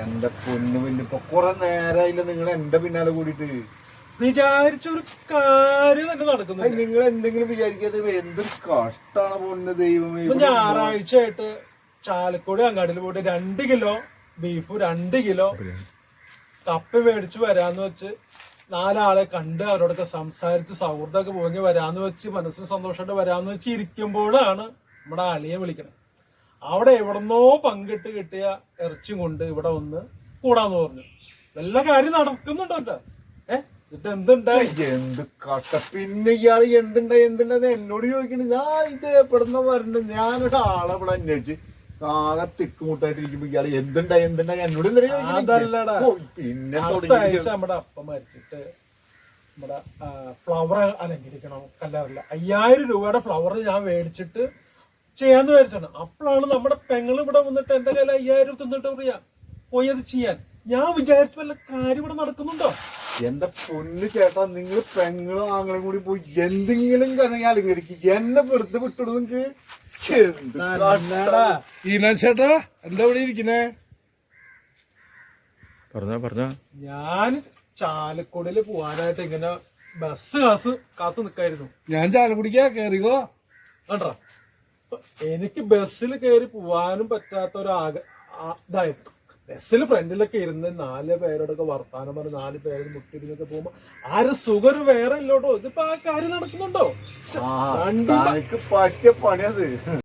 എന്റെ പൊന്നു പിന്നിപ്പൊ കൊറേ നേരായില്ല നിങ്ങൾ എന്റെ പിന്നാലെ കൂടിട്ട് വിചാരിച്ച ഒരു കാര്യം തന്നെ നടക്കുന്നു നിങ്ങൾ എന്തെങ്കിലും വിചാരിക്കാതെ എന്തൊരു കഷ്ടാണ് പൊന്ന് ദൈവമേ ഞായറാഴ്ച ആയിട്ട് ചാലക്കുടി അങ്ങാടിയിൽ പോയിട്ട് രണ്ട് കിലോ ബീഫ് രണ്ട് കിലോ കപ്പ മേടിച്ചു വരാന്ന് വെച്ച് നാലാളെ കണ്ട് അവരോടൊക്കെ സംസാരിച്ച് സൗഹൃദമൊക്കെ പോങ്ങി വരാന്ന് വെച്ച് മനസ്സിന് സന്തോഷമായിട്ട് വരാന്ന് വെച്ച് ഇരിക്കുമ്പോഴാണ് നമ്മുടെ അളിയെ വിളിക്കണം അവിടെ എവിടുന്നോ പങ്കിട്ട് കിട്ടിയ ഇറച്ചി കൊണ്ട് ഇവിടെ ഒന്ന് കൂടാന്ന് പറഞ്ഞു. നല്ല കാര്യം നടക്കുന്നുണ്ടോ എന്താ? ഏ? എന്നിട്ട് എന്തുണ്ടായി? എന്ത് കട്ട പിന്നെ ഇയാൾ എന്തുണ്ടായി? എന്തുണ്ടെന്ന് എന്നോട് ചോദിക്കണ. ഞാൻ ഇത് എവിടുന്ന വരണ്ട ഞാനൊരു ആളെ ഇവിടെ അന്വേഷിച്ച് ആകെ തിക്കുമുട്ടായിട്ടിരിക്കുമ്പോ ഇയാൾ എന്തുണ്ടായി? എന്തുണ്ടാ എന്നോട്? അതല്ലടാ. പിന്നെ നമ്മുടെ അപ്പം മരിച്ചിട്ട് നമ്മുടെ ഫ്ലവർ അലങ്കരിക്കണം. കല്ലാറില്ല അയ്യായിരം രൂപയുടെ ഫ്ലവർ ഞാൻ മേടിച്ചിട്ട് ചെയ്യാന്ന് വിചാരിച്ചാണ് അപ്പോഴാണ് നമ്മുടെ പെങ്ങൾ ഇവിടെ വന്നിട്ട് എന്റെ കയ്യിൽ അയ്യായിരം തിന്നിട്ട് പറയാ പോയി അത് ചെയ്യാൻ. ഞാൻ വിചാരിച്ചു വല്ല കാര്യം ഇവിടെ നടക്കുന്നുണ്ടോ? എന്റെ പൊന്ന് ചേട്ടാ നിങ്ങൾ പെങ്ങളും ആങ്ങളും കൂടി പോയി എന്തെങ്കിലും കണങ്ങി അലങ്കരിക്കും. എന്നെ വെറുതെ വിട്ടിടുന്നേട്ടാ എന്ത് ഇവിടെ ഇരിക്കണേ പറഞ്ഞ പറഞ്ഞ. ഞാൻ ചാലക്കുടിയിൽ പോവാനായിട്ട് ഇങ്ങനെ ബസ് കാസ് കാത്തു നിക്കായിരുന്നു. ഞാൻ ചാലക്കുടിക്കാ കേറിയോ കണ്ടോ? എനിക്ക് ബസ്സിൽ കയറി പോവാനും പറ്റാത്ത ഒരു ആക ഇതായിരുന്നു ബസ്സിൽ ഫ്രണ്ടിലൊക്കെ ഇരുന്ന് നാല് പേരോടൊക്കെ വർത്താനം പറഞ്ഞ് നാല് പേര് മുട്ടിരുന്നൊക്കെ പോകുമ്പോ ആരും സുഖം വേറെ ഇല്ലോട്ടോ? ഇതിപ്പോ ആ കാര്യം നടക്കുന്നുണ്ടോ? പറ്റിയ പണിയത്